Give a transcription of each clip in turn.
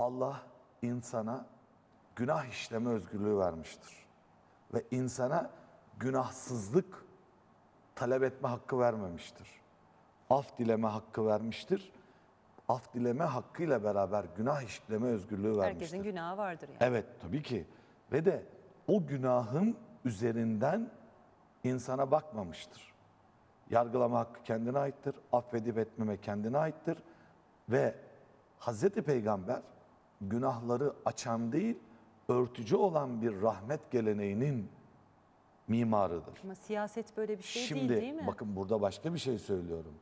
Allah insana günah işleme özgürlüğü vermiştir. Ve insana günahsızlık talep etme hakkı vermemiştir. Af dileme hakkı vermiştir. Af dileme hakkıyla beraber günah işleme özgürlüğü vermiştir. Herkesin günahı vardır yani. Evet tabii ki. Ve de o günahın üzerinden insana bakmamıştır. Yargılama hakkı kendine aittir. Affedip etmeme kendine aittir. Ve Hazreti Peygamber günahları açan değil, örtücü olan bir rahmet geleneğinin mimarıdır. Ama siyaset böyle bir şey Şimdi değil değil mi? bakın burada başka bir şey söylüyorum.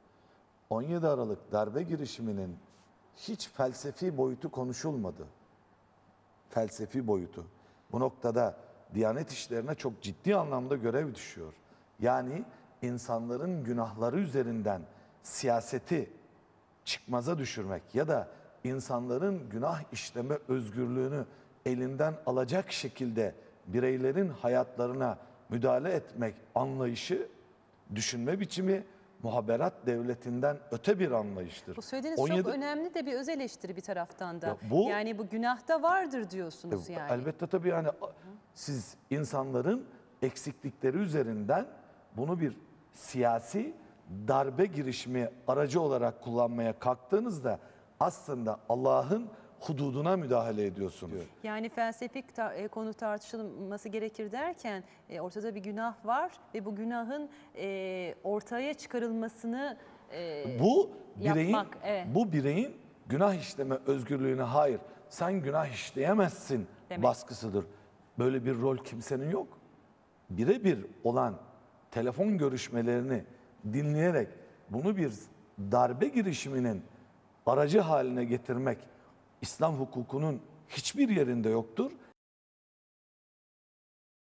17 Aralık darbe girişiminin hiç felsefi boyutu konuşulmadı. Felsefi boyutu. Bu noktada Diyanet işlerine çok ciddi anlamda görev düşüyor. Yani insanların günahları üzerinden siyaseti çıkmaza düşürmek ya da insanların günah işleme özgürlüğünü elinden alacak şekilde bireylerin hayatlarına müdahale etmek anlayışı, düşünme biçimi muhaberat devletinden öte bir anlayıştır. Bu söylediğiniz 17 çok önemli de bir öz eleştiri bir taraftan da. Ya bu- yani bu günahta vardır diyorsunuz E, yani. Elbette tabii yani siz insanların eksiklikleri üzerinden bunu bir siyasi darbe girişimi aracı olarak kullanmaya kalktığınızda aslında Allah'ın hududuna müdahale ediyorsunuz. Yani felsefik tar- e, konu tartışılması gerekir derken e, ortada bir günah var ve bu günahın e, ortaya çıkarılmasını e, Bu bireyin Yapmak, evet. bu bireyin günah işleme özgürlüğüne hayır sen günah işleyemezsin Demek. baskısıdır. Böyle bir rol kimsenin yok. Birebir olan telefon görüşmelerini dinleyerek bunu bir darbe girişiminin aracı haline getirmek İslam hukukunun hiçbir yerinde yoktur